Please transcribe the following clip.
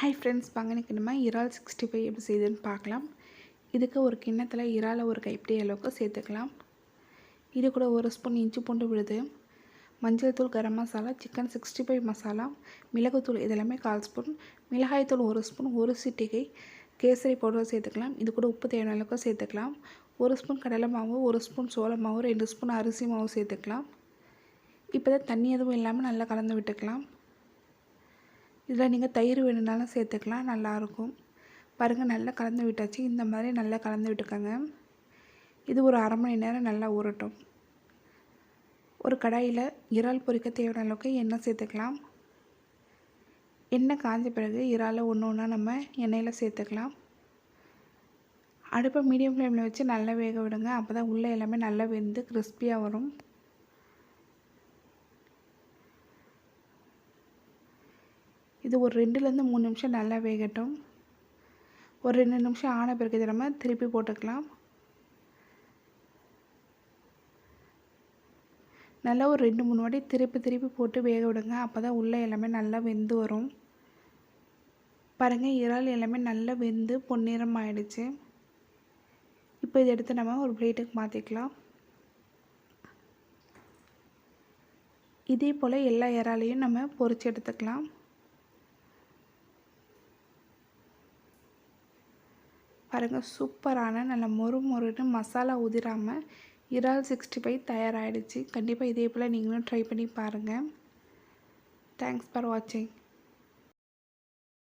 Hi friends பங்கனுக்கு நம்ம இறால் sixty five எப்படி செய்யுதுன்னு பார்க்கலாம். இதுக்கு ஒரு கிண்ணத்தில் இறாலை ஒரு கைப்பிடி அளவுக்கு சேர்த்துக்கலாம். இது கூட ஒரு ஸ்பூன் இஞ்சி பூண்டு விழுது மஞ்சள் தூள் garam masala chicken sixty five masala மிளகுத்தூள் இதெல்லாமே கால் ஸ்பூன் மிளகாய்த்தூள் ஒரு ஸ்பூன் ஒரு சிட்டிகை கேசரி பவுடர் சேர்த்துக்கலாம். இது கூட உப்பு தேவையான அளவுக்கு சேர்த்துக்கலாம். ஒரு ஸ்பூன் கடலை மாவு ஒரு ஸ்பூன் சோள மாவு ரெண்டு ஸ்பூன் அரிசி மாவு சேர்த்துக்கலாம். இப்போ தான் தண்ணி எதுவும் இல்லாமல் நல்லா கலந்து விட்டுக்கலாம். இதில் நீங்கள் தயிர் வேணுனாலும் சேர்த்துக்கலாம் நல்லாயிருக்கும். பாருங்கள் நல்லா கலந்து விட்டாச்சு. இந்த மாதிரி நல்லா கலந்து விட்டுக்கோங்க. இது ஒரு அரை மணி நேரம் நல்லா ஊறட்டும். ஒரு கடாயில் இறால் பொரிக்க தேவையான அளவுக்கு எண்ணெய் சேர்த்துக்கலாம். எண்ணெய் காஞ்ச பிறகு இறாலை ஒன்று ஒன்றா நம்ம எண்ணெயில் சேர்த்துக்கலாம். அடுப்பை மீடியம் ஃப்ளேமில் வச்சு நல்லா வேக விடுங்க. அப்போ தான் உள்ளே எல்லாமே நல்லா வெந்து கிறிஸ்பியாக வரும். இது ஒரு ரெண்டுலேருந்து மூணு நிமிஷம் நல்லா வேகட்டும். ஒரு ரெண்டு நிமிஷம் ஆன பிறகு இதை நம்ம திருப்பி போட்டுக்கலாம். நல்லா ஒரு ரெண்டு மூணு வாட்டி திருப்பி திருப்பி போட்டு வேக விடுங்க. அப்போ தான் உள்ளே எல்லாமே நல்லா வெந்து வரும். பாருங்கள் இறால் எல்லாமே நல்லா வெந்து பொன்னிறம் ஆயிடுச்சு. இப்போ இதை எடுத்து நம்ம ஒரு பிளேட்டுக்கு மாற்றிக்கலாம் இதே போல் எல்லா இறாலையும் நம்ம பொரித்து எடுத்துக்கலாம். பாருங்கள் சூப்பரான நல்ல மொறு மொறுன்னு மசாலா உதிராமல் இறால் சிக்ஸ்டி ஃபைவ் தயாராகிடுச்சு கண்டிப்பாக இதே போல் நீங்களும் ட்ரை பண்ணி பாருங்கள் தேங்க்ஸ் ஃபார் வாட்சிங்